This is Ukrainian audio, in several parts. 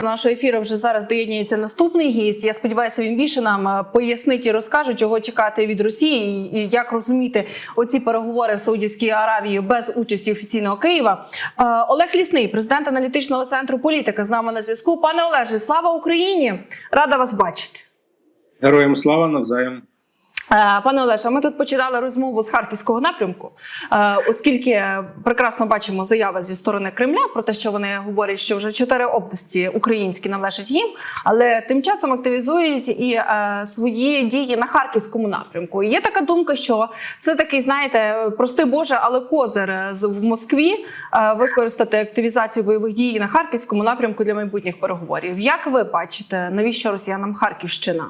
До нашого ефіру вже зараз доєднується наступний гість. Я сподіваюся, він більше нам е, пояснить і розкаже, чого чекати від Росії, і як розуміти оці переговори в Саудівській Аравії без участі офіційного Києва. Е, Олег Лісний, президент аналітичного центру політика, з нами на зв'язку. Пане Олеже, слава Україні! Рада вас бачити. Героям слава навзаєм. Е, Пане Олеже, ми тут починали розмову з харківського напрямку, е, оскільки прекрасно бачимо заяви зі сторони Кремля про те, що вони говорять, що вже чотири області українські належать їм, але тим часом активізують і е, свої дії на харківському напрямку. Є така думка, що це такий, знаєте, прости Боже, але козир в Москві використати активізацію бойових дій на харківському напрямку для майбутніх переговорів. Як ви бачите, навіщо росіянам Харківщина?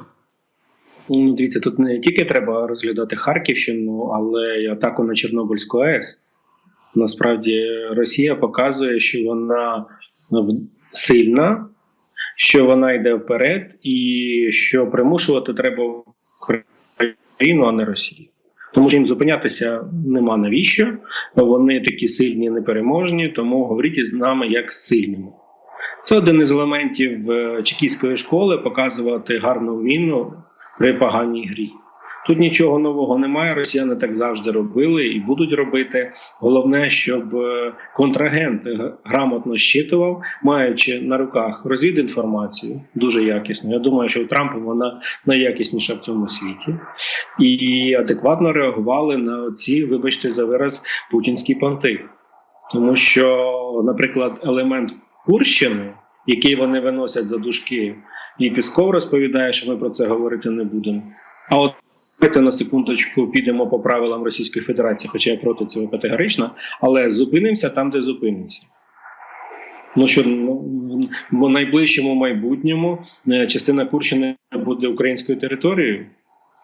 Ну, Дивіться, тут не тільки треба розглядати Харківщину, але й атаку на Чорнобильську АЕС. Насправді Росія показує, що вона сильна, що вона йде вперед, і що примушувати треба Україну, а не Росію. Тому що їм зупинятися нема навіщо. Вони такі сильні, непереможні, тому говоріть з нами як сильними. Це один із елементів е, чекійської школи показувати гарну війну при поганій грі. Тут нічого нового немає. Росіяни так завжди робили і будуть робити. Головне, щоб е, контрагент грамотно щитував, маючи на руках розвідінформацію дуже якісно. Я думаю, що у Трампа вона найякісніша в цьому світі, і адекватно реагували на ці, вибачте за вираз, путінські понти. Тому що, наприклад, елемент Курщини, який вони виносять за дужки, і Пісков розповідає, що ми про це говорити не будемо. А от давайте на секундочку підемо по правилам Російської Федерації, хоча я проти цього категорично, але зупинимося там, де зупинимося. Ну що ну, в- найближчому майбутньому е, частина Курщини буде українською територією.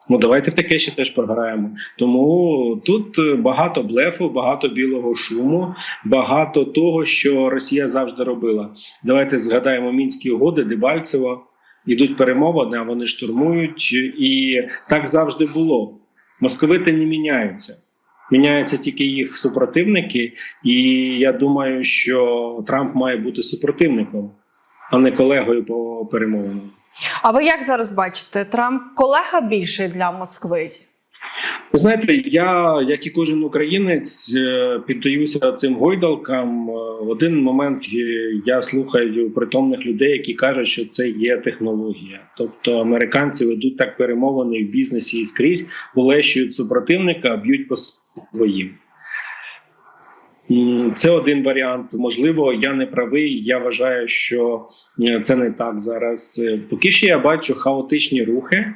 Ну давайте в таке ще теж програємо. Тому тут е, багато блефу, багато білого шуму, багато того, що Росія завжди робила. Давайте згадаємо мінські угоди, Дебальцево. Йдуть перемовини, а вони штурмують, і так завжди було. Московити не міняються. Міняються тільки їх супротивники, і я думаю, що Трамп має бути супротивником, а не колегою по перемовинам. А ви як зараз бачите, Трамп колега більший для Москви? Ви знаєте, я, як і кожен українець, е, піддаюся цим гойдалкам. Е, В один момент я слухаю притомних людей, які кажуть, що це є технологія. Тобто американці ведуть так перемовини в бізнесі і скрізь, полещують супротивника, б'ють по своїм. Це один варіант. Можливо, я не правий. Я вважаю, що е, це не так зараз. Е, Поки що я бачу хаотичні рухи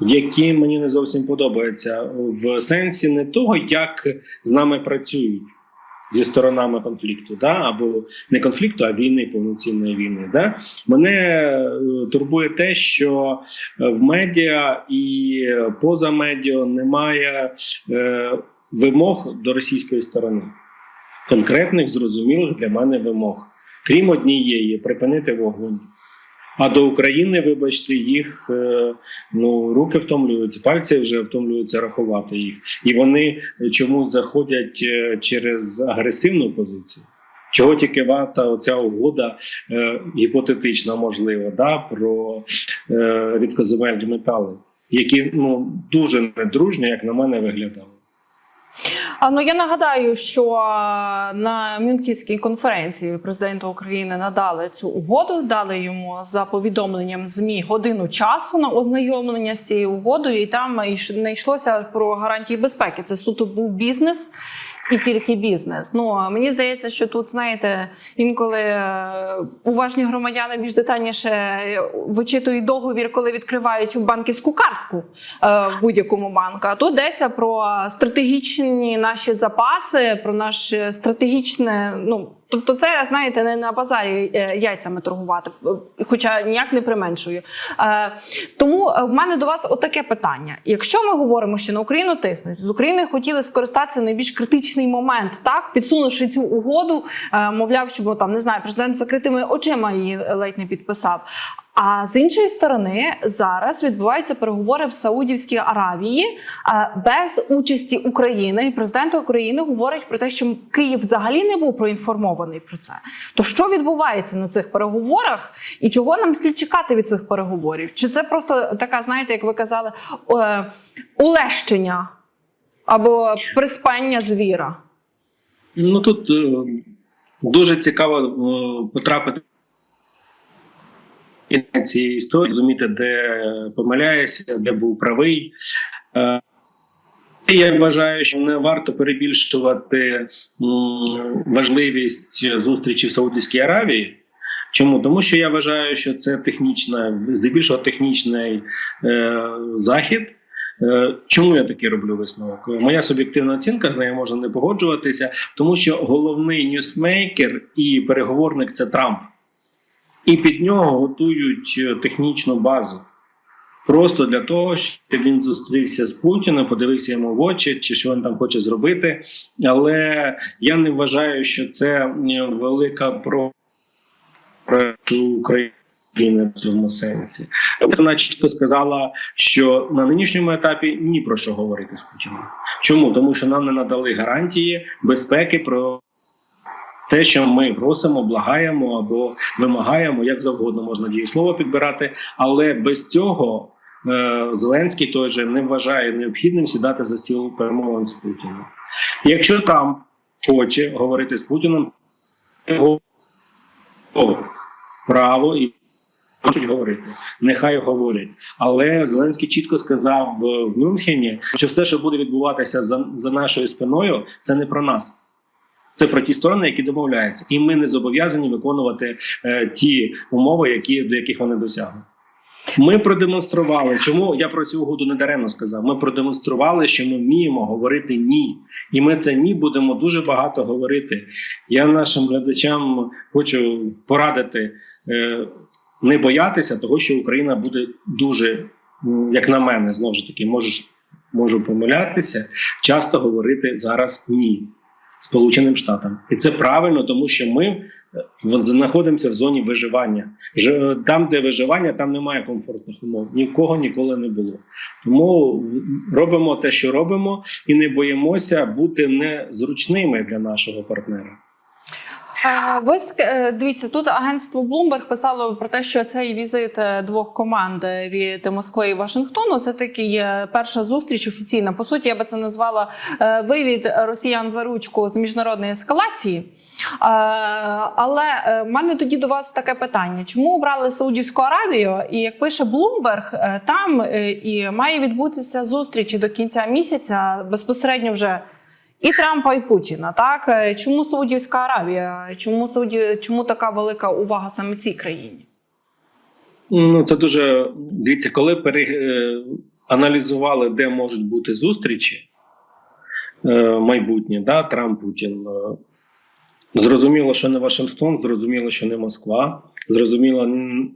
які мені не зовсім подобаються в сенсі не того, як з нами працюють зі сторонами конфлікту, да? або не конфлікту, а війни, повноцінної війни. Да? Мене е, турбує те, що в медіа і поза медіа немає е, вимог до російської сторони, конкретних зрозумілих для мене вимог, крім однієї припинити вогонь. А до України, вибачте, їх е, ну руки втомлюються, пальці вже втомлюються рахувати їх, і вони чомусь заходять е, через агресивну позицію. Чого тільки варта оця угода е, гіпотетична, можливо, да, про е, рідкоземельні метали, які ну дуже недружньо, як на мене, виглядали. А ну я нагадаю, що на Мюнхенській конференції президента України надали цю угоду, дали йому за повідомленням змі годину часу на ознайомлення з цією угодою, і там не йшлося про гарантії безпеки. Це суто був бізнес. І тільки бізнес. Ну а мені здається, що тут знаєте, інколи е, уважні громадяни більш детальніше е, вичитують договір, коли відкривають банківську картку е, в будь-якому банку. А тут йдеться про стратегічні наші запаси, про наше стратегічне. Ну тобто, це знаєте, не на базарі е, яйцями торгувати, хоча ніяк не применшую. Е, Тому е, в мене до вас отаке питання: якщо ми говоримо, що на Україну тиснуть, з України хотіли скористатися найбільш критичний момент, так підсунувши цю угоду, мовляв, щоб там не знаю, президент закритими очима її ледь не підписав. А з іншої сторони, зараз відбуваються переговори в Саудівській Аравії без участі України. І президент України говорить про те, що Київ взагалі не був проінформований про це. То що відбувається на цих переговорах, і чого нам слід чекати від цих переговорів? Чи це просто така, знаєте, як ви казали, е, улещення або приспання звіра? Ну тут е, дуже цікаво е, потрапити в цієї історії, розуміти, де помиляєшся, де був правий. Е, Я вважаю, що не варто перебільшувати важливість зустрічі в Саудівській Аравії. Чому? Тому що я вважаю, що це технічна, здебільшого технічний е, захід. Е, Чому я такий роблю висновок? Моя суб'єктивна оцінка з нею можна не погоджуватися, тому що головний ньюсмейкер і переговорник це Трамп, і під нього готують е, технічну базу. Просто для того, щоб він зустрівся з Путіним, подивився йому в очі, чи що він там хоче зробити. Але я не вважаю, що це велика про України в цьому сенсі. Вона чітко сказала, що на нинішньому етапі ні про що говорити з Путіним. Чому? Тому що нам не надали гарантії безпеки про те, що ми просимо, благаємо або вимагаємо, як завгодно можна дієслово підбирати, але без цього. е, Зеленський той же не вважає необхідним сідати за стіл перемовин з Путіним. Якщо Трамп хоче говорити з Путіним, його право і хочуть говорити. Нехай говорять. Але Зеленський чітко сказав в Мюнхені, що все, що буде відбуватися за, за нашою спиною, це не про нас. Це про ті сторони, які домовляються, і ми не зобов'язані виконувати е, ті умови, які до яких вони досягли. Ми продемонстрували, чому я про цю угоду не даремно сказав. Ми продемонстрували, що ми вміємо говорити ні, і ми це ні будемо дуже багато говорити. Я нашим глядачам хочу порадити е, не боятися того, що Україна буде дуже, як на мене, знову ж таки, можеш можу помилятися, часто говорити зараз ні. Сполученим Штатам, і це правильно, тому що ми е, знаходимося в зоні виживання. Ж- Там, де виживання, там немає комфортних умов. Нікого ніколи не було. Тому робимо те, що робимо, і не боїмося бути незручними для нашого партнера. Ви е, дивіться, тут агентство Bloomberg писало про те, що цей візит е, двох команд е, від Москви і Вашингтону це такий перша зустріч офіційна. По суті, я би це назвала вивід росіян за ручку з міжнародної ескалації. Але в мене тоді до вас таке питання: чому обрали Саудівську Аравію? І як пише е, там і має відбутися зустрічі до кінця місяця безпосередньо вже. І Трампа, і Путіна. Так Е, чому Саудівська Аравія? Чому Сауді... чому така велика увага саме цій країні? Ну це дуже дивіться, коли пере, е, аналізували, де можуть бути зустрічі е, майбутнє, да, Трамп Путін. Зрозуміло, що не Вашингтон, зрозуміло, що не Москва, зрозуміло,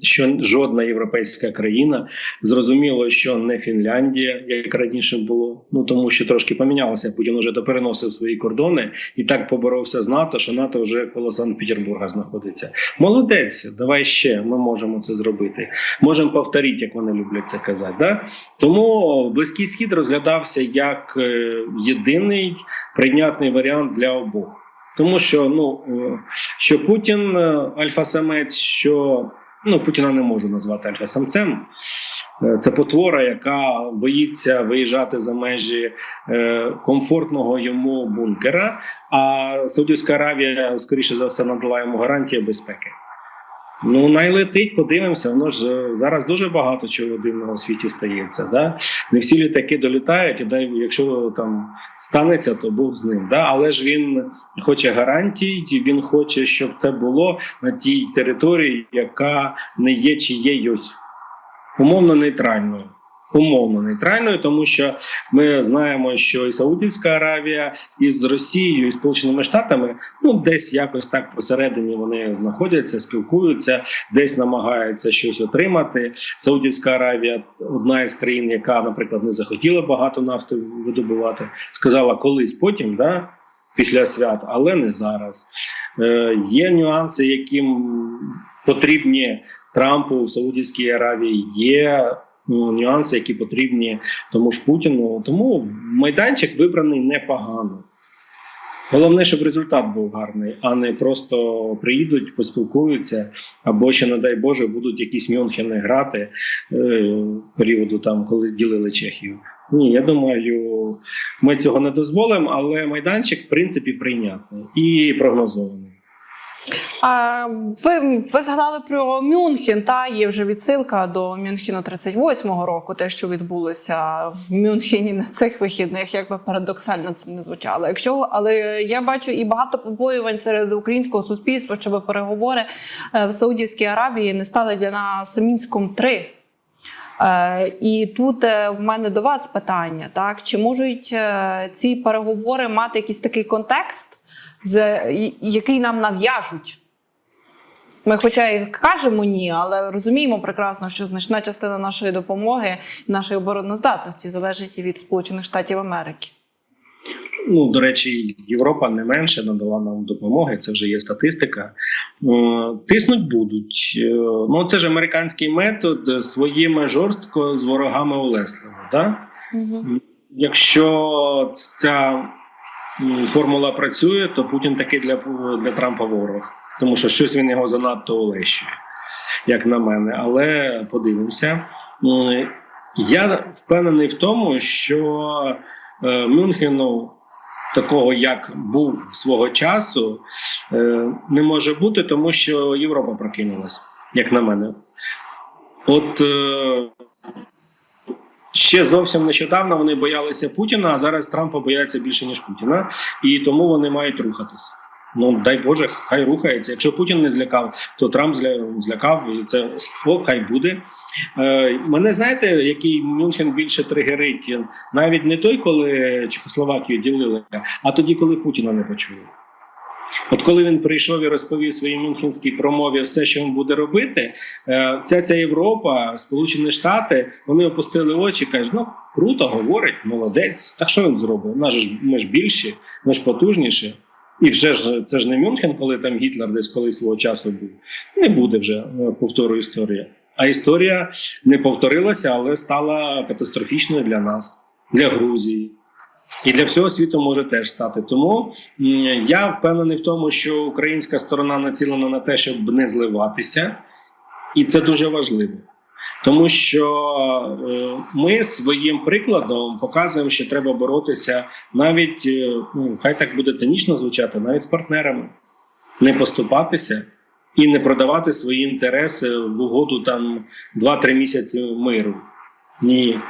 що жодна європейська країна, зрозуміло, що не Фінляндія, як раніше було. Ну тому що трошки помінялося. Путін уже допереносив свої кордони і так поборовся з НАТО, що НАТО вже коло Санкт-Петербурга знаходиться. Молодець, давай ще ми можемо це зробити. Можемо повторити, як вони люблять це казати. Да? Тому близький схід розглядався як е, єдиний прийнятний варіант для обох. Тому що ну е, що Путін е, альфа-самець, що ну Путіна не можу назвати альфа-самцем. Е, Це потвора, яка боїться виїжджати за межі комфортного йому бункера. А Саудівська Аравія, скоріше за все, надала йому гарантії безпеки. Ну, найлетить, подивимося. Воно ж е, зараз дуже багато чого дивного у світі стається. Да? Не всі літаки долітають, і дай, якщо там станеться, то Бог з ним. Да? Але ж він хоче гарантій, він хоче, щоб це було на тій території, яка не є чиєюсь умовно нейтральною. Умовно нейтральною, тому що ми знаємо, що і Саудівська Аравія із Росією і Сполученими Штатами ну десь якось так посередині вони знаходяться, спілкуються, десь намагаються щось отримати. Саудівська Аравія одна із країн, яка, наприклад, не захотіла багато нафти видобувати, сказала колись потім, да, після свят, але не зараз. Е, Є нюанси, яким потрібні Трампу в Саудівській Аравії є нюанси, які потрібні тому ж Путіну. Тому майданчик вибраний непогано. Головне, щоб результат був гарний, а не просто приїдуть, поспілкуються, або ще, не дай Боже, будуть якісь Мюнхени грати е, періоду, там, коли ділили Чехію. Ні, я думаю, ми цього не дозволимо, але майданчик, в принципі, прийнятний і прогнозований. Ви, ви згадали про Мюнхен, та є вже відсилка до Мюнхену 38-го року, те, що відбулося в Мюнхені на цих вихідних, як би парадоксально це не звучало. Якщо але я бачу і багато побоювань серед українського суспільства, щоб переговори е, в Саудівській Аравії не стали для нас мінськом 3 Е, І тут е, в мене до вас питання: так? Чи можуть ці переговори мати якийсь такий контекст, який нам нав'яжуть? Ми, хоча і кажемо ні, але розуміємо прекрасно, що значна частина нашої допомоги, нашої обороноздатності залежить і від Сполучених Штатів Америки. Ну, до речі, Європа не менше надала нам допомоги. Це вже є статистика. Е, Тиснуть будуть. Е, Ну, це ж американський метод е, своїми жорстко з ворогами улесливо. Да? Якщо ця формула працює, то Путін таки для, для Трампа ворог, тому що щось він його занадто олещує, як на мене. Але подивимося. Я впевнений в тому, що е, Мюнхену, такого як був свого часу, е, не може бути, тому що Європа прокинулась, як на мене. От е, ще зовсім нещодавно вони боялися Путіна, а зараз Трампа бояться більше, ніж Путіна, і тому вони мають рухатись. Ну дай Боже, хай рухається. Якщо Путін не злякав, то Трамп зля- злякав, і це о, хай буде. Е, мене знаєте, який Мюнхен більше тригерить? Навіть не той, коли Чехословакію ділили, а тоді, коли Путіна не почули. От коли він прийшов і розповів своїй мюнхенській промові все, що він буде робити, е, вся ця Європа, Сполучені Штати, вони опустили очі, кажуть, ну круто, говорить, молодець. Так що він зробить? Нас ж ми ж більші, ми ж потужніші. І вже ж це ж не Мюнхен, коли там Гітлер десь колись свого часу був. Не буде вже е, повтору історія. А історія не повторилася, але стала катастрофічною для нас, для Грузії. І для всього світу може теж стати. Тому я впевнений в тому, що українська сторона націлена на те, щоб не зливатися, і це дуже важливо. Тому що е, ми своїм прикладом показуємо, що треба боротися навіть, е, ну хай так буде цинічно звучати, навіть з партнерами, не поступатися і не продавати свої інтереси в угоду там 2-3 місяці миру. Ні,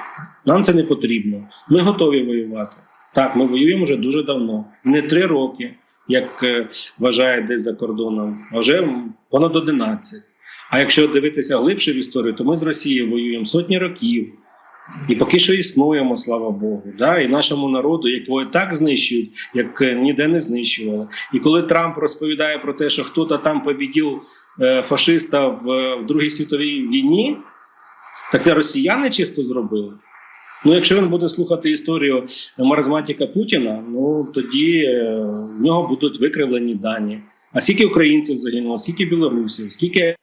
нам це не потрібно. Ми готові воювати. Так, ми воюємо вже дуже давно, не три роки, як е, вважає десь за кордоном, а вже понад 11. А якщо дивитися глибше в історію, то ми з Росією воюємо сотні років. І поки що існуємо, слава Богу, да? і нашому народу, якого так знищують, як е, ніде не знищували. І коли Трамп розповідає про те, що хтось там побідів е, фашиста в Другій світовій війні, так це росіяни чисто зробили. Ну, якщо він буде слухати історію маразматика Путіна, ну тоді е, в нього будуть викривлені дані. А скільки українців загинуло, скільки білорусів, скільки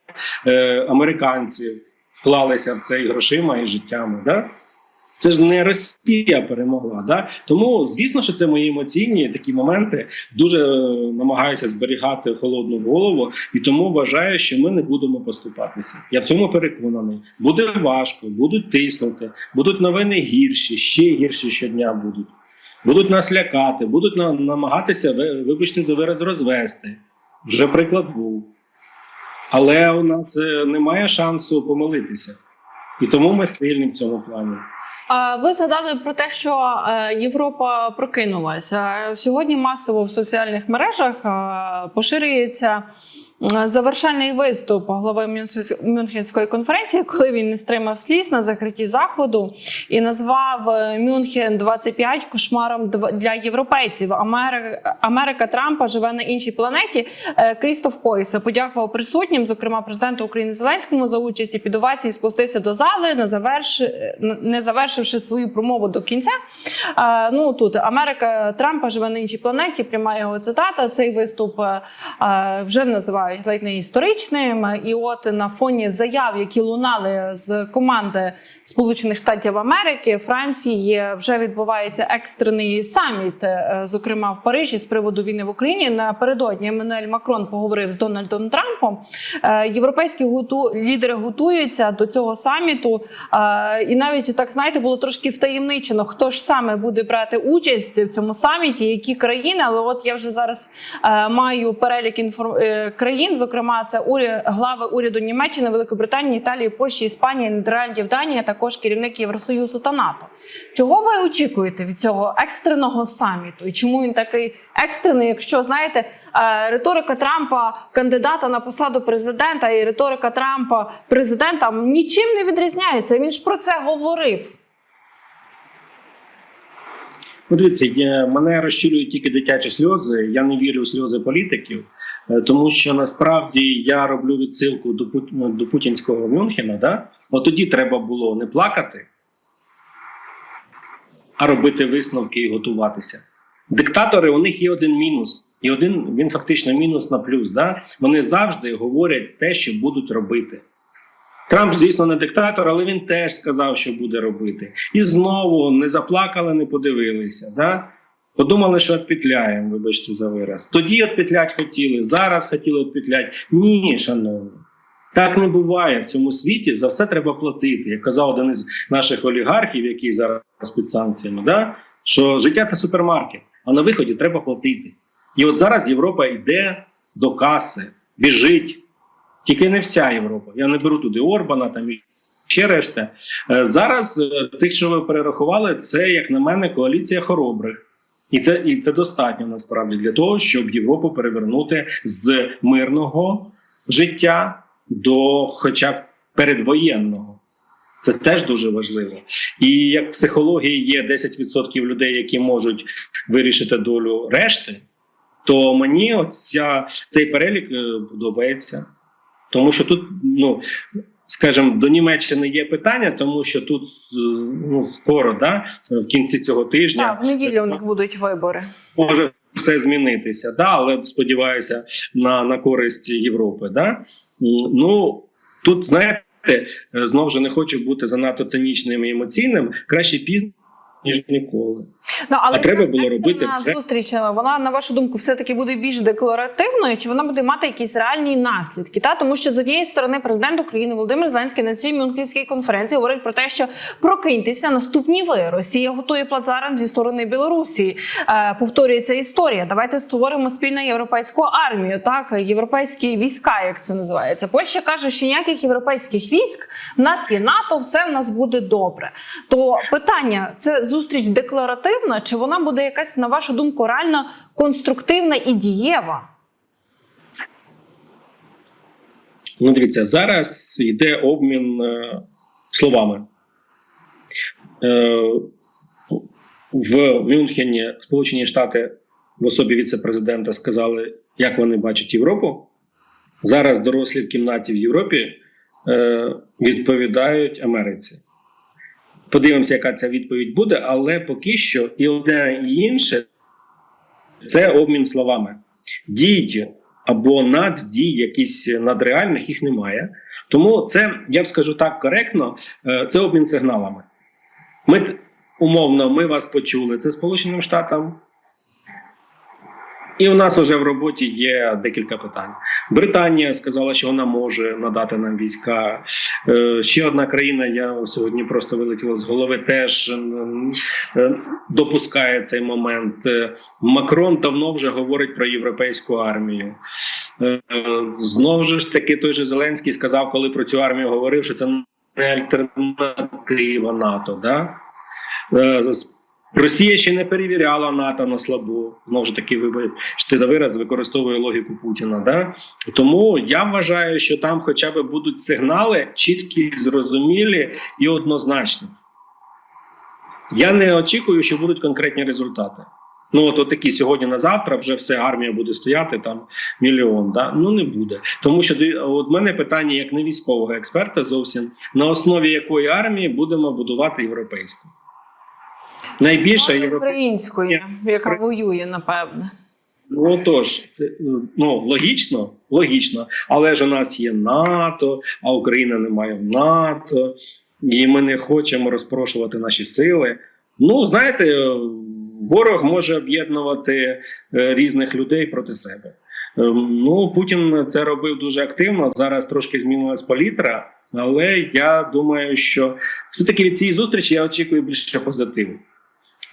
е, американців вклалися в це і грошима, і життями. Да? Це ж не Росія перемогла. Да? Тому, звісно, що це мої емоційні такі моменти. Дуже е, намагаюся зберігати холодну голову, і тому вважаю, що ми не будемо поступатися. Я в цьому переконаний. Буде важко, будуть тиснути, будуть новини гірші, ще гірші щодня будуть. Будуть нас лякати, будуть намагатися, вибачте, за вираз розвести. Вже приклад був. Але у нас е, немає шансу помилитися. І тому ми сильні в цьому плані. Ви згадали про те, що е, Європа прокинулася сьогодні. Масово в соціальних мережах е, поширюється е, завершальний виступ голови Мюнхенс- Мюнхенської конференції, коли він не стримав сліз на закритті заходу і назвав е, Мюнхен 25 кошмаром для європейців. Америка, Америка Трампа живе на іншій планеті. Е, Крістоф Хойса подякував присутнім, зокрема президенту України Зеленському, за участь і під овації спустився до зали, не заверши не завершивши свою промову до кінця. Е, Ну тут Америка Трампа живе на іншій планеті. Пряма його цитата. Цей виступ вже називають називають ледь не історичним. І от на фоні заяв, які лунали з команди Сполучених Штатів Америки, Франції вже відбувається екстрений саміт, е, зокрема в Парижі, з приводу війни в Україні. Напередодні Еммануель Макрон поговорив з Дональдом Трампом. Е, Європейські готу... лідери готуються до цього саміту, Е, і навіть так знаєте, було трошки втаємничено, хто ж саме буде брати участь в цьому саміті, які країни. Але от я вже зараз маю перелік інформ... е, країн. Зокрема, це уряд, глави уряду Німеччини, Великобританії, Італії, Польщі, Іспанії, Нідерландів, Данії, а також керівник Євросоюзу та НАТО. Чого ви очікуєте від цього екстреного саміту? І чому він такий екстрений? Якщо знаєте, е, риторика Трампа, кандидата на посаду президента, і риторика Трампа президента нічим не відрізняється. Він ж про це говорив. Дивіться, мене розчулюють тільки дитячі сльози. Я не вірю у сльози політиків, тому що насправді я роблю відсилку до ну, до путінського Мюнхена. Да? От тоді треба було не плакати, а робити висновки і готуватися. Диктатори, у них є один мінус, і один він фактично мінус на плюс. Да? Вони завжди говорять те, що будуть робити. Трамп, звісно, не диктатор, але він теж сказав, що буде робити. І знову не заплакали, не подивилися. Да? Подумали, що відпетляємо, вибачте за вираз. Тоді відпетлять хотіли, зараз хотіли відпетлять. Ні, шановні. Так не буває в цьому світі. За все треба платити. Як казав один із наших олігархів, який зараз під санкціями, да? що життя це супермаркет, а на виході треба платити. І от зараз Європа йде до каси, біжить. Тільки не вся Європа. Я не беру туди Орбана там і ще решта. Е, Зараз е, тих, що ви перерахували, це, як на мене, коаліція хоробрих. І це, і це достатньо насправді для того, щоб Європу перевернути з мирного життя до хоча б передвоєнного. Це теж дуже важливо. І як в психології є 10% людей, які можуть вирішити долю решти, то мені оця, цей перелік е, подобається. Тому що тут, ну скажімо, до Німеччини є питання, тому що тут ну, скоро, да, в кінці цього тижня, Так, в неділю у них будуть вибори. може все змінитися, да, але сподіваюся на, на користь Європи. Да? Ну тут знаєте, е, знову ж не хочу бути занадто цинічним і емоційним. Краще пізно ніж ніколи. Ну, але А треба було робити екстрена зустріч. е, Вона на вашу думку все таки буде більш декларативною, чи вона буде мати якісь реальні наслідки? Та тому що з однієї сторони президент України Володимир Зеленський на цій Мюнхенській конференції говорить про те, що прокиньтеся наступні ви. Росія готує плацдарм зі сторони Білорусі. Е, повторюється історія. Давайте створимо спільну європейську армію. Так, європейські війська, як це називається. Польща каже, що ніяких європейських військ в нас є НАТО, все в нас буде добре. То питання: це зустріч декларативна, чи вона буде якась, на вашу думку, реально конструктивна і дієва? Ну, дивіться, зараз йде обмін е, словами. Е, в Мюнхені Сполучені Штати в особі віце-президента сказали, як вони бачать Європу. Зараз дорослі в кімнаті в Європі е, відповідають Америці. Подивимося, яка ця відповідь буде, але поки що і одне і інше це обмін словами. Дій або наддій, якісь надреальних, їх немає. Тому це, я б скажу так коректно, е, це обмін сигналами. Ми умовно, ми вас почули. Це Сполученим Штатам. І у нас вже в роботі є декілька питань. Британія сказала, що вона може надати нам війська. Е, ще одна країна, я сьогодні просто вилетіла з голови, теж е, допускає цей момент. Е, Макрон давно вже говорить про європейську армію. Знову ж таки, той же Зеленський сказав, коли про цю армію говорив, що це не альтернатива НАТО. Да? Росія ще не перевіряла НАТО на слабо. Знову ж таки, вибачте за вираз використовує логіку Путіна. Да? Тому я вважаю, що там хоча б будуть сигнали чіткі, зрозумілі і однозначні. Я не очікую, що будуть конкретні результати. Ну, от, от такі сьогодні на завтра вже все армія буде стояти там мільйон. Да? Ну не буде. Тому що от мене питання як не військового експерта зовсім на основі якої армії будемо будувати європейську. Найбільша європейська. української, яка воює, напевне. Ну отож, це е, ну логічно, логічно. Але ж у нас є НАТО, а Україна не має НАТО, і ми не хочемо розпрошувати наші сили. Ну, знаєте, е, ворог може об'єднувати е, різних людей проти себе. Е, Ну, Путін це робив дуже активно. Зараз трошки змінилась палітра, але я думаю, що все-таки від цієї зустрічі я очікую більше позитиву.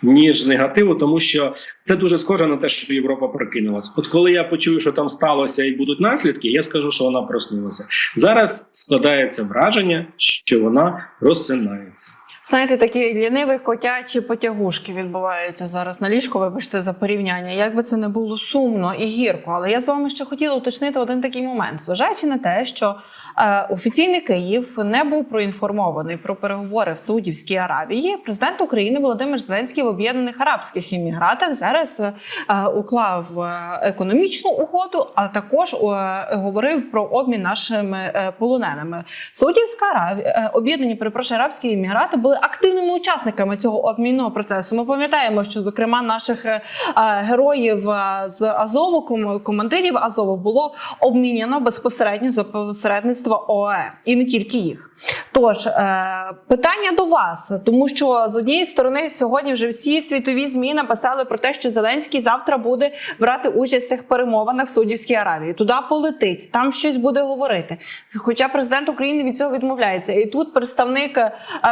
Ніж негативу, тому що це дуже схоже на те, що Європа прокинулася. От коли я почую, що там сталося і будуть наслідки, я скажу, що вона проснулася. Зараз складається враження, що вона розсинається. Знаєте, такі ліниві котячі потягушки відбуваються зараз на ліжку. Вибачте за порівняння. Як би це не було сумно і гірко, але я з вами ще хотіла уточнити один такий момент, зважаючи на те, що е, офіційний Київ не був проінформований про переговори в Саудівській Аравії. Президент України Володимир Зеленський в Об'єднаних Арабських Еміратах зараз е, уклав е, економічну угоду, а також е, говорив про обмін нашими е, полоненими. Саудівська Аравія, е, об'єднані перепрошую, Арабські Емірати були активними учасниками цього обмінного процесу. Ми пам'ятаємо, що зокрема наших е, е, героїв е, з Азову, ком- командирів Азову було обміняно безпосередньо за посередництва ОЕ і не тільки їх. Тож питання до вас, тому що з однієї сторони сьогодні вже всі світові змі написали про те, що Зеленський завтра буде брати участь в цих перемовинах в Саудівській Аравії. Туди полетить, там щось буде говорити. Хоча президент України від цього відмовляється. І тут представник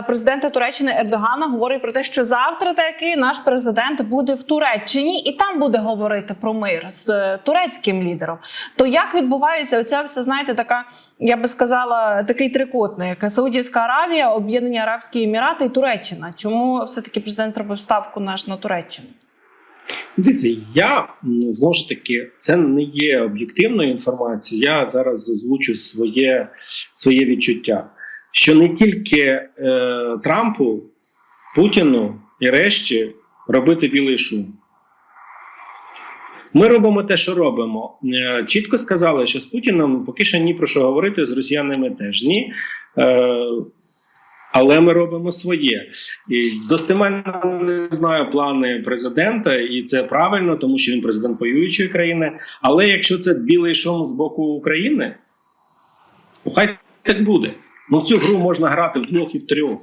президента Туреччини Ердогана говорить про те, що завтра таки наш президент буде в Туреччині і там буде говорити про мир з е, турецьким лідером. То як відбувається оця все, знаєте, така, я би сказала, такий трикутник: Саудівська Аравія, Об'єднані Арабські Емірати і Туреччина. Чому все-таки президент зробив ставку наш на Туреччину? Дивіться, я знову ж таки, це не є об'єктивною інформацією. Я зараз озвучу своє, своє відчуття, що не тільки е, Трампу, Путіну і решті робити білий шум. Ми робимо те, що робимо. Е, Чітко сказали, що з Путіном поки що ні про що говорити, з росіянами теж ні. Е, але ми робимо своє. І достеменно не знаю плани президента, і це правильно, тому що він президент воюючої країни. Але якщо це білий шум з боку України, хай так буде. Ну в цю гру можна грати вдвох і в трьох.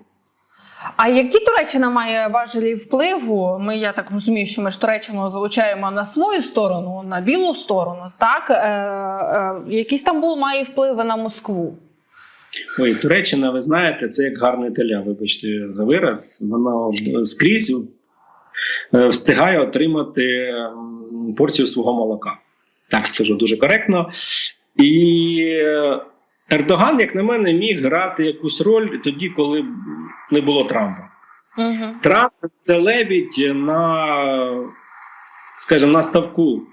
А які Туреччина має важелі впливу? Ми я так розумію, що ми ж Туреччину залучаємо на свою сторону, на білу сторону. Так е, е, який Стамбул має впливи на Москву? Ой, Туреччина, ви знаєте, це як гарне теля, вибачте за вираз. Вона скрізь е, встигає отримати порцію свого молока. Так скажу дуже коректно. І е, Ердоган, як на мене, міг грати якусь роль тоді, коли не було Трампа. Угу. Трамп це лебідь на, скажімо, на ставку.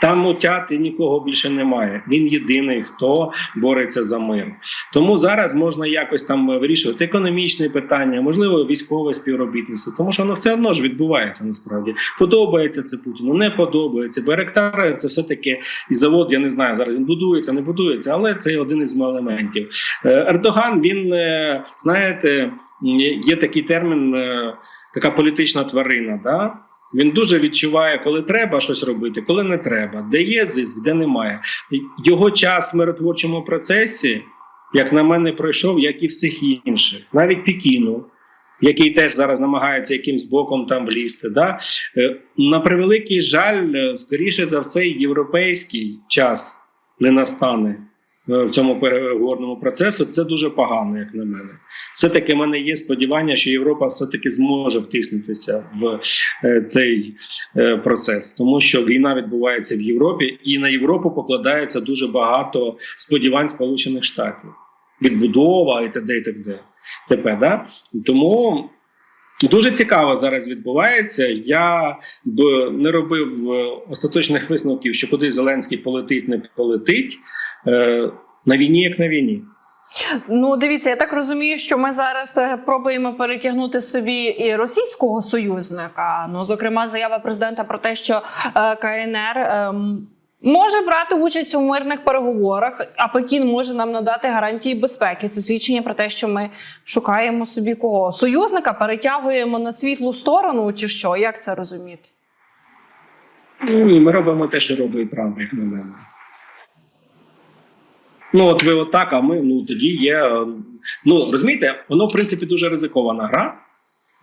Там утяти нікого більше немає. Він єдиний, хто бореться за мир. Тому зараз можна якось там вирішувати економічні питання, можливо, військове співробітництво, тому що воно все одно ж відбувається насправді. Подобається це Путіну, не подобається. Беректар це все таки і завод. Я не знаю зараз. Він будується, не будується, але це один із елементів. Е, Ердоган. Він е, знаєте, є такий термін, е, така політична тварина. Да? Він дуже відчуває, коли треба щось робити, коли не треба, де є зиск, де немає. Його час в миротворчому процесі, як на мене, пройшов, як і всіх інших, навіть Пекіну, який теж зараз намагається якимсь боком там влізти. Да? Е, На превеликий жаль, е, скоріше за все, європейський час не настане в цьому переговорному процесу. Це дуже погано, як на мене. Все таки в мене є сподівання, що Європа все таки зможе втиснутися в е, цей е, процес, тому що війна відбувається в Європі, і на Європу покладається дуже багато сподівань Сполучених Штатів, відбудова і т.д. і т.д. т.п. Да? Тому дуже цікаво зараз відбувається. Я б не робив е, остаточних висновків, що куди Зеленський полетить, не полетить е, на війні, як на війні. Ну, дивіться, я так розумію, що ми зараз е, пробуємо перетягнути собі і російського союзника. Ну, зокрема, заява президента про те, що е, КНР. ем, Може брати участь у мирних переговорах, а Пекін може нам надати гарантії безпеки. Це свідчення про те, що ми шукаємо собі кого союзника, перетягуємо на світлу сторону, чи що? Як це розуміти? Ну, ні, ми робимо те, що робить Трамп, як на мене. Ну, от ви отак, а ми ну тоді є. е, Ну розумієте, воно в принципі дуже ризикована гра.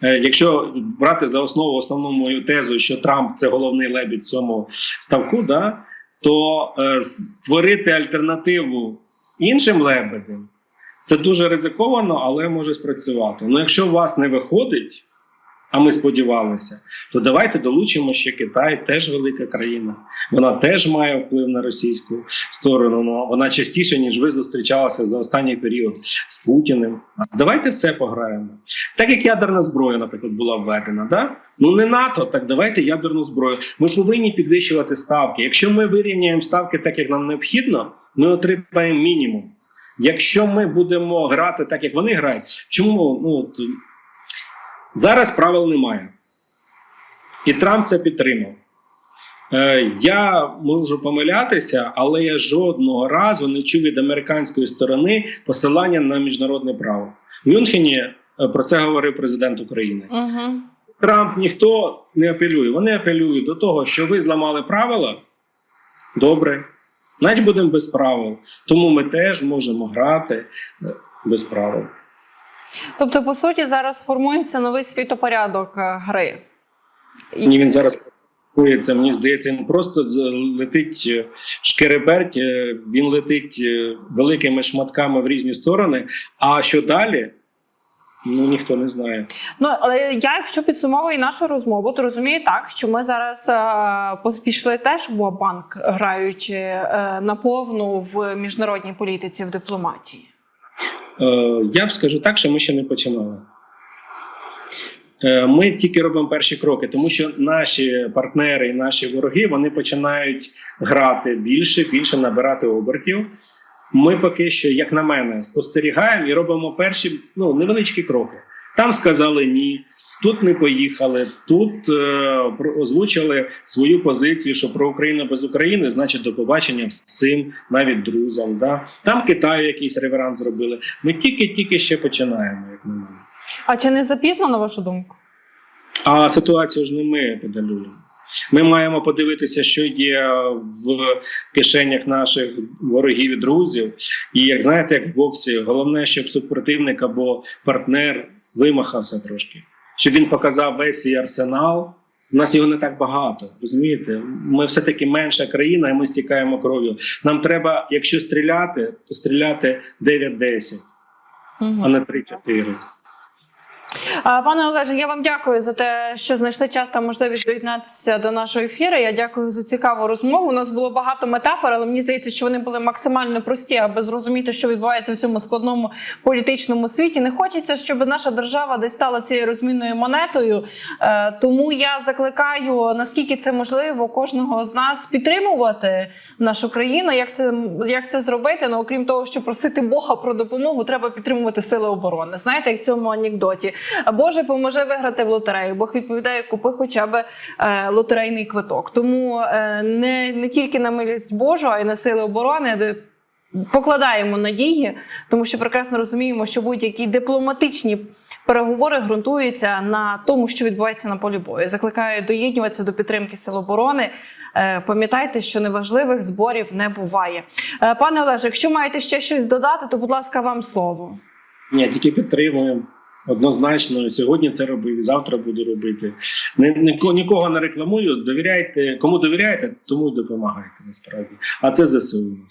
Е, Якщо брати за основу основну мою тезу, що Трамп це головний лебідь в цьому ставку, да, то е, створити альтернативу іншим лебедям це дуже ризиковано, але може спрацювати. Ну, якщо у вас не виходить, а ми сподівалися, то давайте долучимо ще Китай, теж велика країна. Вона теж має вплив на російську сторону. Ну, вона частіше, ніж ви зустрічалися за останній період з Путіним. Давайте в це пограємо. Так як ядерна зброя, наприклад, була введена, да? ну не НАТО, так давайте ядерну зброю. Ми повинні підвищувати ставки. Якщо ми вирівняємо ставки так, як нам необхідно, ми отримаємо мінімум. Якщо ми будемо грати так, як вони грають, чому ну зараз правил немає? І Трамп це підтримав. Е, я можу помилятися, але я жодного разу не чув від американської сторони посилання на міжнародне право. В Мюнхені е, про це говорив президент України. Угу. Трамп ніхто не апелює. Вони апелюють до того, що ви зламали правила. Добре, значить будемо без правил. Тому ми теж можемо грати е, без правил. Тобто, по суті, зараз формується новий світопорядок е, гри. І- Ні, він зараз це мені здається, він просто летить е, шкереберть, е, він летить великими шматками в різні сторони. А що далі? Ну ніхто не знає. Ну але я, якщо підсумовую нашу розмову, то розумію так, що ми зараз е, пішли теж в банк, граючи е, наповну в міжнародній політиці в дипломатії. Е, я скажу так, що ми ще не починали. Е, Ми тільки робимо перші кроки, тому що наші партнери і наші вороги вони починають грати більше, більше набирати обертів. Ми поки що, як на мене, спостерігаємо і робимо перші ну, невеличкі кроки. Там сказали ні, тут не поїхали, тут е, озвучили свою позицію, що про Україну без України значить до побачення всім, навіть друзям. Да? Там Китаю якийсь реверанс зробили. Ми тільки-тільки ще починаємо, як на мене. А чи не запізно, на вашу думку? А ситуацію ж не ми педалюємо. Ми маємо подивитися, що є в кишенях наших ворогів і друзів. І як знаєте, як в боксі, головне, щоб супротивник або партнер вимахався трошки, щоб він показав весь свій арсенал. У нас його не так багато, розумієте? Ми все-таки менша країна, і ми стікаємо кров'ю. Нам треба, якщо стріляти, то стріляти 9-10, а Угу. не 3-4. Пане Олеже, я вам дякую за те, що знайшли час та можливість доєднатися до нашого ефіру. Я дякую за цікаву розмову. У нас було багато метафор, але мені здається, що вони були максимально прості, аби зрозуміти, що відбувається в цьому складному політичному світі. Не хочеться, щоб наша держава десь стала цією розмінною монетою. Е, Тому я закликаю, наскільки це можливо, кожного з нас підтримувати нашу країну. Як це як це зробити? Ну окрім того, що просити Бога про допомогу, треба підтримувати сили оборони. Знаєте, як в цьому анекдоті. Боже поможе виграти в лотерею. Бог відповідає, купи хоча б е, лотерейний квиток. Тому е, не, не тільки на милість Божу, а й на сили оборони. Покладаємо надії, тому що прекрасно розуміємо, що будь-які дипломатичні переговори ґрунтуються на тому, що відбувається на полі бою. Закликаю доєднюватися до підтримки сил оборони. Е, Пам'ятайте, що неважливих зборів не буває. Пане Олеже, якщо маєте ще щось додати, то будь ласка, вам слово. Ні, тільки підтримуємо. Однозначно, сьогодні це робив, завтра буду робити. Ні, ніко- нікого не рекламую. Довіряйте, кому довіряєте, тому й допомагайте насправді. А це ЗСУ насправді.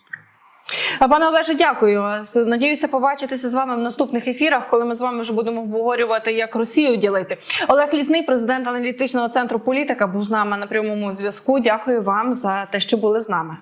Пане Олеже, дякую. Надіюся побачитися з вами в наступних ефірах, коли ми з вами вже будемо обговорювати, як Росію ділити. Олег Лісний, президент аналітичного центру політика, був з нами на прямому зв'язку. Дякую вам за те, що були з нами.